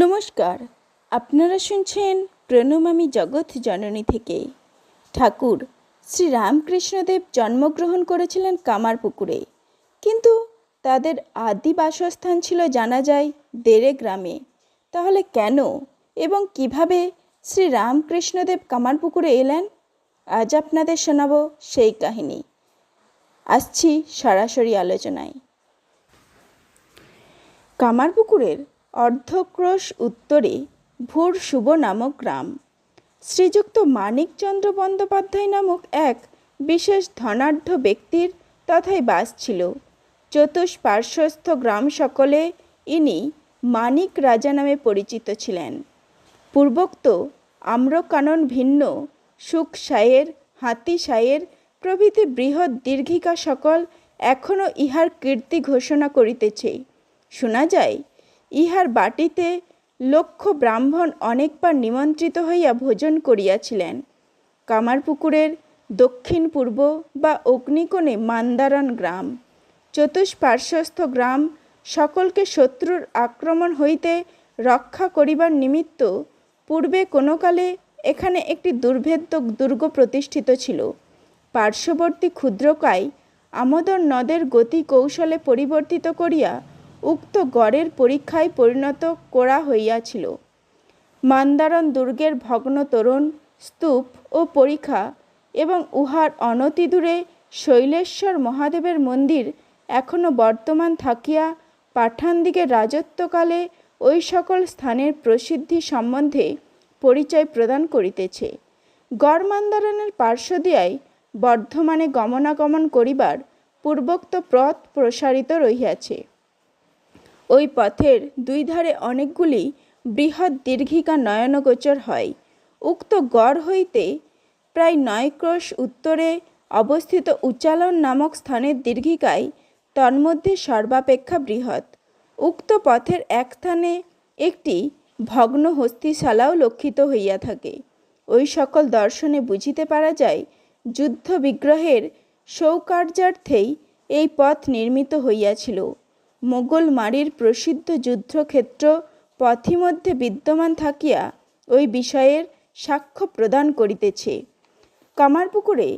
নমস্কার। আপনারা শুনছেন প্রণমামী জগৎ জননী থেকে। ঠাকুর, শ্রী রামকৃষ্ণদেব জন্মগ্রহণ করেছিলেন কামারপুকুরে। কিন্তু তাদের আদি বাসস্থান ছিল জানা যায় দেরে গ্রামে। তাহলে কেন এবং কীভাবে শ্রী রামকৃষ্ণদেব কামারপুকুরে এলেন? আজ আপনাদের শোনাব সেই কাহিনী। আসছি সরাসরি আলোচনায়। কামারপুকুরের অর্ধক্রোশ উত্তরে ভোর শুভ নামক গ্রাম। শ্রীযুক্ত মানিকচন্দ্র বন্দ্যোপাধ্যায় নামক এক বিশেষ ধনাঢ্য ব্যক্তির তথায় বাস ছিল। চতুষ্পার্শ্বস্থ গ্রাম সকলে ইনি মানিক রাজা নামে পরিচিত ছিলেন। পূর্বোক্ত আম্রকানন ভিন্ন, সুখ সায়ের, হাতি সায়ের প্রভৃতি বৃহৎ দীর্ঘিকা সকল এখনও ইহার কীর্তি ঘোষণা করিতেছে। শোনা যায় ইহার বাটিতে লক্ষ ব্রাহ্মণ অনেকবার নিমন্ত্রিত হইয়া ভোজন করিয়াছিলেন। কামারপুকুরের দক্ষিণ পূর্ব বা অগ্নিকোণে মান্দারণ গ্রাম। চতুষ্পার্শ্বস্থ গ্রাম সকলকে শত্রুর আক্রমণ হইতে রক্ষা করিবার নিমিত্ত পূর্বে কোনো কালে এখানে একটি দুর্ভেদ্য দুর্গ প্রতিষ্ঠিত ছিল। পার্শ্ববর্তী ক্ষুদ্রকায় আমোদর নদের গতি কৌশলে পরিবর্তিত করিয়া উক্ত গড়ের পরীক্ষায় পরিণত করা হইয়াছিল। মান্দারণ দুর্গের ভগ্ন তোরণ, স্তূপ ও পরীক্ষা এবং উহার অনতিদূরে শৈলেশ্বর মহাদেবের মন্দির এখনও বর্তমান থাকিয়া পাঠানদিগের রাজত্বকালে ওই সকল স্থানের প্রসিদ্ধি সম্বন্ধে পরিচয় প্রদান করিতেছে। গড় মান্দারণের পার্শ্বদিয়ায় বর্ধমানে গমনাগমন করিবার পূর্বোক্ত পথ প্রসারিত রহিয়াছে। ওই পথের দুই ধারে অনেকগুলি বৃহৎ দীর্ঘিকা নয়নগোচর হয়। উক্ত গড় হইতে প্রায় নয় ক্রোশ উত্তরে অবস্থিত উচ্চালন নামক স্থানের দীর্ঘিকায় তন্মধ্যে সর্বাপেক্ষা বৃহৎ। উক্ত পথের এক স্থানে একটি ভগ্ন হস্তিশালাও লক্ষিত হইয়া থাকে। ওই সকল দর্শনে বুঝিতে পারা যায় যুদ্ধ বিগ্রহের সৌকার্যার্থেই এই পথ নির্মিত হইয়াছিল। মোগল মারির প্রসিদ্ধ যুদ্ধক্ষেত্র পথিমধ্যে বিদ্যমান থাকিয়া ওই বিষয়ের সাক্ষ্য প্রদান করিতেছে। কামারপুকুরে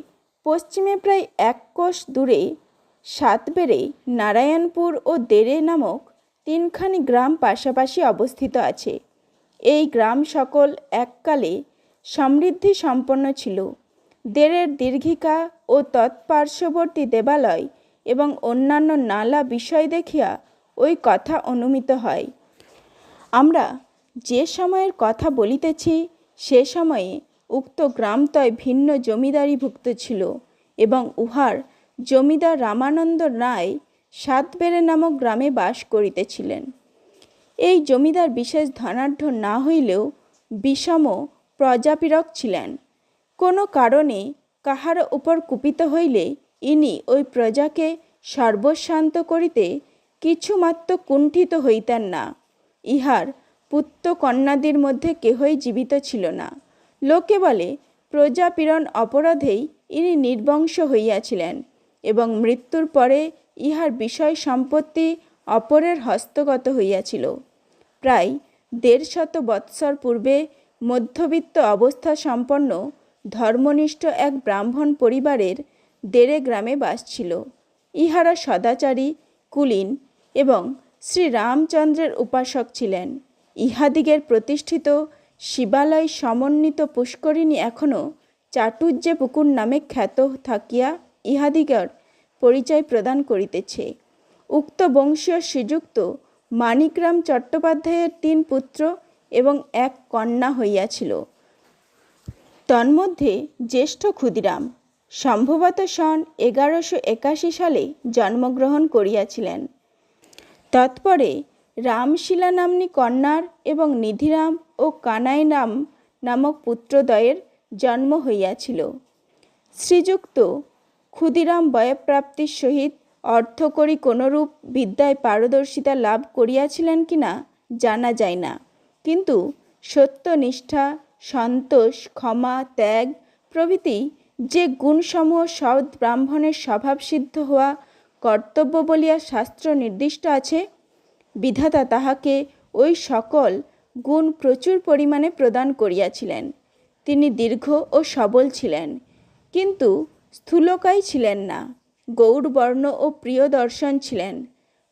পশ্চিমে প্রায় এক কোষ দূরে সাতবেড়ে নারায়ণপুর ও দেরে নামক তিনখানি গ্রাম পাশাপাশি অবস্থিত আছে। এই গ্রাম সকল এককালে সমৃদ্ধি সম্পন্ন ছিল। দেড়ের দীর্ঘিকা ও তৎপার্শ্ববর্তী দেবালয় এবং অন্যান্য নালা বিষয় দেখিয়া ওই কথা অনুমিত হয়। আমরা যে সময়ের কথা বলিতেছি, সে সময়ে উক্ত গ্রামতয় ভিন্ন জমিদারিভুক্ত ছিল এবং উহার জমিদার রামানন্দ রায় সাতবেড়ে নামক গ্রামে বাস করিতেছিলেন। এই জমিদার বিশেষ ধনাঢ্য না হইলেও বিষম প্রজাপীড়ক ছিলেন। কোনো কারণে কাহার উপর কুপিত হইলে ইনি ওই প্রজাকে সর্বশান্ত করিতে কিছুমাত্র কুণ্ঠিত হইতেন না। ইহার পুত্র কন্যাদির মধ্যে কেহই জীবিত ছিল না। লোকে বলে, প্রজাপীড়ন অপরাধেই ইনি নির্বংশ হইয়াছিলেন এবং মৃত্যুর পরে ইহার বিষয় সম্পত্তি অপরের হস্তগত হইয়াছিল। প্রায় দেড় শত বৎসর পূর্বে মধ্যবিত্ত অবস্থা সম্পন্ন ধর্মনিষ্ঠ এক ব্রাহ্মণ পরিবারের দেড়ে গ্রামে বাস ছিল। ইহারা সদাচারী, কুলীন এবং শ্রী রামচন্দ্রের উপাসক ছিলেন। ইহাদিগের প্রতিষ্ঠিত শিবালয় সমন্বিত পুষ্করিণী এখনও চাটুজ্জে পুকুর নামে খ্যাত থাকিয়া ইহাদিগর পরিচয় প্রদান করিতেছে। উক্ত বংশীয় শ্রীযুক্ত মানিকরাম চট্টোপাধ্যায়ের তিন পুত্র এবং এক কন্যা হইয়াছিল। তন্মধ্যে জ্যেষ্ঠ ক্ষুদিরাম। সম্ভবত সন এগারোশো একাশি সালে জন্মগ্রহণ করিয়াছিলেন। তৎপরে রামশিলা নাম্নী কন্যার এবং নিধিরাম ও কানাই নাম নামক পুত্রদ্বয়ের জন্ম হইয়াছিল। শ্রীযুক্ত ক্ষুদিরাম বয়প্রাপ্তির সহিত অর্থকরী কোনরূপ বিদ্যায় পারদর্শিতা লাভ করিয়াছিলেন কিনা জানা যায় না। কিন্তু সত্যনিষ্ঠা, সন্তোষ, ক্ষমা, ত্যাগ প্রভৃতি যে গুণসমূহ সৎ ব্রাহ্মণের স্বভাবসিদ্ধ হওয়া কর্তব্য বলিয়া শাস্ত্র নির্দিষ্ট আছে, বিধাতা তাহাকে ওই সকল গুণ প্রচুর পরিমাণে প্রদান করিয়াছিলেন। তিনি দীর্ঘ ও সবল ছিলেন, কিন্তু স্থূলকায় ছিলেন না গৌড়বর্ণ ও প্রিয় দর্শন ছিলেন।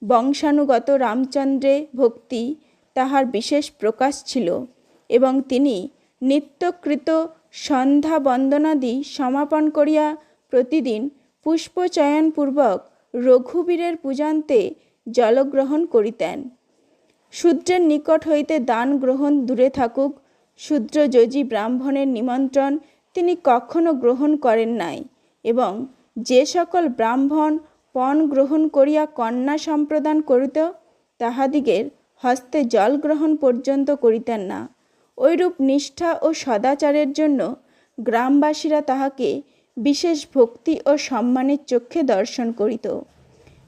বংশানুগত রামচন্দ্রে ভক্তি তাহার বিশেষ প্রকাশ ছিল এবং তিনি নিত্যকৃত সন্ধ্যা বন্দনাদি সমাপন করিয়া প্রতিদিন পুষ্পচয়নপূর্বক রঘুবীরের পূজান্তে জলগ্রহণ করিতেন। শূদ্রের নিকট হইতে দান গ্রহণ দূরে থাকুক শূদ্রযোজী ব্রাহ্মণের নিমন্ত্রণ তিনি কখনো গ্রহণ করেন নাই এবং যে সকল ব্রাহ্মণ পণ গ্রহণ করিয়া কন্যা সম্প্রদান করিত, তাহাদিগের হস্তে জল গ্রহণ পর্যন্ত করিতেন না। ঐরূপ নিষ্ঠা ও সদাচারের জন্য গ্রামবাসীরা তাহাকে বিশেষ ভক্তি ও সম্মানের চক্ষে দর্শন করিত।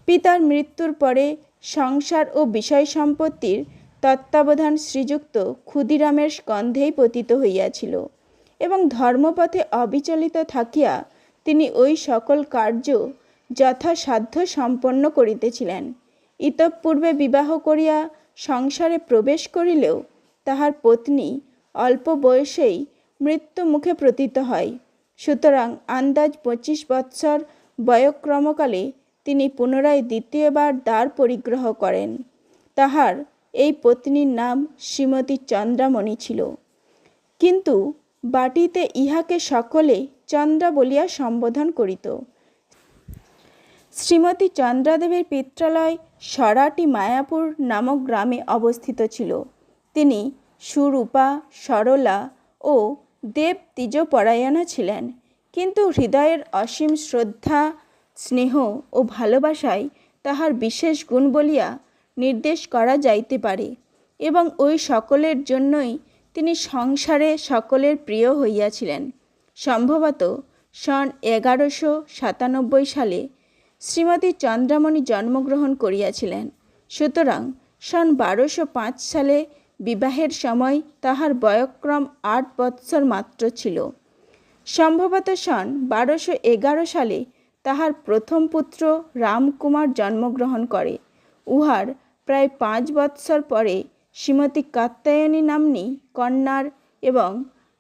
পিতার মৃত্যুর পরে সংসার ও বিষয় সম্পত্তির তত্ত্বাবধান শ্রীযুক্ত ক্ষুদিরামের স্কন্ধেই পতিত হইয়াছিল এবং ধর্মপথে অবিচলিত থাকিয়া তিনি ওই সকল কার্য যথাসাধ্য সম্পন্ন করিতেছিলেন। ইতঃপূর্বে বিবাহ করিয়া সংসারে প্রবেশ করিলেও তাহার পত্নী অল্প বয়সেই মৃত্যু মুখে প্রতীত হয়। সুতরাং আন্দাজ পঁচিশ বৎসর বয়ক্রমকালে তিনি পুনরায় দ্বিতীয়বার দ্বার পরিগ্রহ করেন। তাহার এই পত্নীর নাম শ্রীমতী চন্দ্রামণি ছিল। কিন্তু বাটিতে ইহাকে সকলে চন্দ্রা বলিয়া সম্বোধন করিত। শ্রীমতী চন্দ্রাদেবীর পিত্রালয় সরাটি মায়াপুর নামক গ্রামে অবস্থিত ছিল। তিনি সুরূপা, সরলা ও দেব তিজপরায়ণা ছিলেন। কিন্তু হৃদয়ের অসীম শ্রদ্ধা, স্নেহ ও ভালোবাসায় তাহার বিশেষ গুণ বলিয়া নির্দেশ করা যাইতে পারে এবং ওই সকলের জন্যই তিনি সংসারে সকলের প্রিয় হইয়াছিলেন। সম্ভবত সন এগারোশো সাতানব্বই সালে শ্রীমতী চন্দ্রামণি জন্মগ্রহণ করিয়াছিলেন। সুতরাং সন বারোশো পাঁচ সালে বিবাহের সময় তাহার বয়ক্রম আট বৎসর মাত্র ছিল। সম্ভবত সন বারোশো এগারো সালে তাহার প্রথম পুত্র রামকুমার জন্মগ্রহণ করে। উহার প্রায় পাঁচ বৎসর পরে শ্রীমতী কাত্যায়নী নাম্নী কন্যার এবং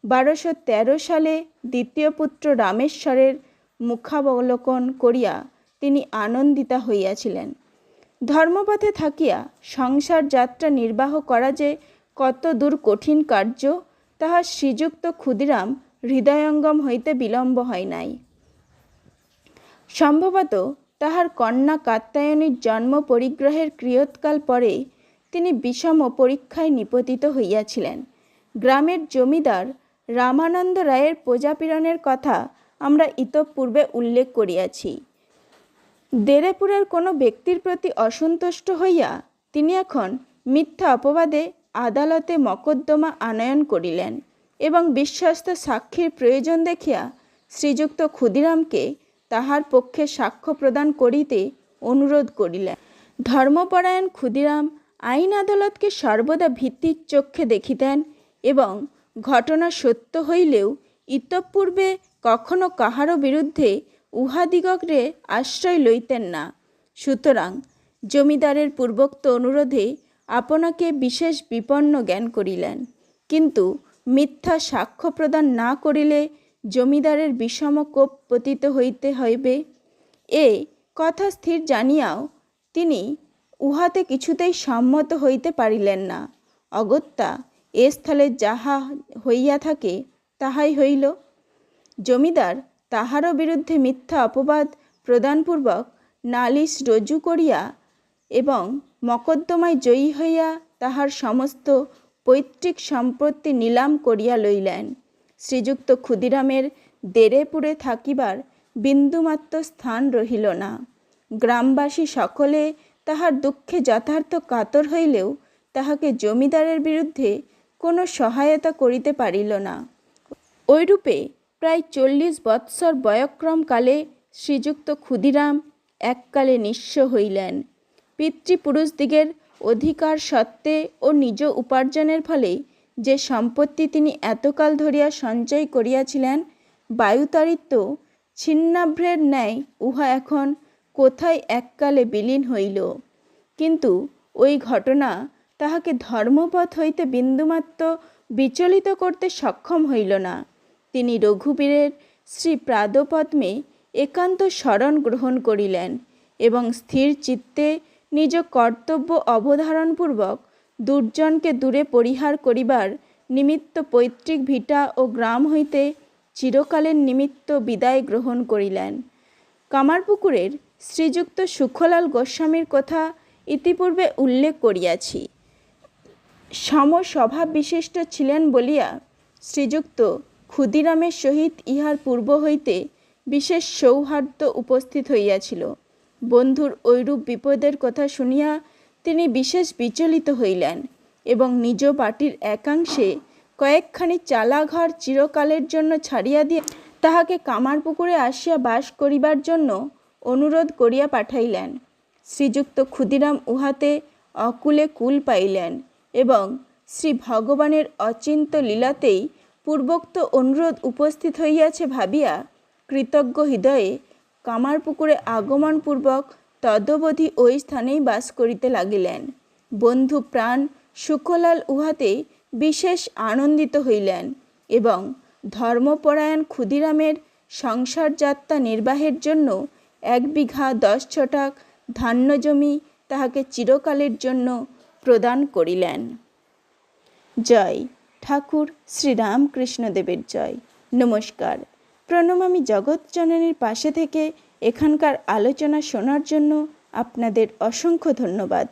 বারোশো তেরো সালে দ্বিতীয় পুত্র রামেশ্বরের মুখাবলোকন করিয়া তিনি আনন্দিতা হইয়াছিলেন। ধর্মপথে থাকিয়া সংসার যাত্রা নির্বাহ করা যে কত দূর কঠিন কার্য, তাহা শ্রীযুক্ত ক্ষুদিরাম হৃদয়ঙ্গম হইতে বিলম্ব হয় নাই। সম্ভবত তাহার কন্যা কাত্যায়নীর জন্ম পরিগ্রহের ক্রিয়োৎকাল পরে তিনি বিষম পরীক্ষায় নিপতিত হইয়াছিলেন। গ্রামের জমিদার রামানন্দ রায়ের প্রজাপীড়নের কথা আমরা ইতঃপূর্বে উল্লেখ করিয়াছি। দেরেপুরের কোনো ব্যক্তির প্রতি অসন্তুষ্ট হইয়া তিনি এখন মিথ্যা অপবাদে আদালতে মকদ্দমা আনয়ন করিলেন এবং বিশ্বস্ত সাক্ষীর প্রয়োজন দেখিয়া শ্রীযুক্ত ক্ষুদিরামকে তাহার পক্ষে সাক্ষ্য প্রদান করিতে অনুরোধ করিলেন। ধর্মপরায়ণ ক্ষুদিরাম আইন আদালতকে সর্বদা ভিত্তির চক্ষে দেখিতেন এবং ঘটনা সত্য হইলেও ইতঃপূর্বে কখনো কাহারও বিরুদ্ধে উহাদিগকে আশ্রয় লইতেন না। সুতরাং জমিদারের পূর্বোক্ত অনুরোধে আপনাকে বিশেষ বিপন্ন জ্ঞান করিলেন। কিন্তু মিথ্যা সাক্ষ্য প্রদান না করিলে জমিদারের বিষম কোপ পতিত হইতে হইবে। এ কথা স্থির জানিয়াও তিনি উহাতে কিছুতেই সম্মত হইতে পারিলেন না। অগত্যা এ স্থলে যাহা হইয়া থাকে, তাহাই হইল। জমিদার তাহারও বিরুদ্ধে মিথ্যা অপবাদ প্রদানপূর্বক নালিশ রজু করিয়া এবং মকদ্দমায় জয়ী হইয়া তাহার সমস্ত পৈতৃক সম্পত্তি নিলাম করিয়া লইলেন। শ্রীযুক্ত ক্ষুদিরামের দেরেপুরে থাকিবার বিন্দুমাত্র স্থান রহিল না। গ্রামবাসী সকলে তাহার দুঃখে যথার্থ কাতর হইলেও তাহাকে জমিদারের বিরুদ্ধে কোনো সহায়তা করিতে পারিল না। ওইরূপে প্রায় চল্লিশ বৎসর বয়ক্রমকালে শ্রীযুক্ত ক্ষুদিরাম এককালে নিঃস্ব হইলেন। পিতৃপুরুষদিগের অধিকার সত্ত্বে ও নিজ উপার্জনের ফলে যে সম্পত্তি তিনি এতকাল ধরিয়া সঞ্চয় করিয়াছিলেন বায়ুতাড়িত ছিন্নাভ্রের ন্যায়, উহা এখন কোথায় এককালে বিলীন হইল? কিন্তু ওই ঘটনা তাহাকে ধর্মপথ হইতে বিন্দুমাত্র বিচলিত করতে সক্ষম হইল না। তিনি রঘুবীরের শ্রী প্রাদপদ্মে একান্ত শরণ গ্রহণ করিলেন এবং স্থির চিত্তে নিজ কর্তব্য অবধারণপূর্বক দুর্জনকে দূরে পরিহার করিবার নিমিত্ত পৈতৃক ভিটা ও গ্রাম হইতে চিরকালের নিমিত্ত বিদায় গ্রহণ করিলেন। কামারপুকুরের শ্রীযুক্ত সুখলাল গোস্বামীর কথা ইতিপূর্বে উল্লেখ করিয়াছি। সমস্বভাব বিশিষ্ট ছিলেন বলিয়া শ্রীযুক্ত ক্ষুদিরামের সহিত ইহার পূর্ব হইতে বিশেষ সৌহার্দ্য উপস্থিত হইয়াছিল। বন্ধুর ঐরূপ বিপদের কথা শুনিয়া তিনি বিশেষ বিচলিত হইলেন এবং নিজ পাটির একাংশে কয়েকখানি চালাঘর চিরকালের জন্য ছাড়িয়া দিয়ে তাহাকে কামারপুকুরে আসিয়া বাস করিবার জন্য অনুরোধ করিয়া পাঠাইলেন। শ্রীযুক্ত ক্ষুদিরাম উহাতে অকুলে কুল পাইলেন এবং শ্রী ভগবানের অচিন্ত লীলাতেই পূর্বোক্ত অনুরোধ উপস্থিত হইয়াছে ভাবিয়া কৃতজ্ঞ হৃদয়ে কামারপুকুরে আগমনপূর্বক তদবধি ওই স্থানেই বাস করিতে লাগিলেন। বন্ধু প্রাণ সুখলাল উহাতে বিশেষ আনন্দিত হইলেন এবং ধর্মপরায়ণ ক্ষুদিরামের সংসার যাত্রা নির্বাহের জন্য এক বিঘা দশ ছটাক ধান্য জমি তাহাকে চিরকালের জন্য প্রদান করিলেন। জয়। ঠাকুর শ্রীরামকৃষ্ণদেবের জয়। নমস্কার। প্রণমামি জগৎ জননীর পাশে থেকে এখানকার আলোচনা শোনার জন্য আপনাদের অসংখ্য ধন্যবাদ।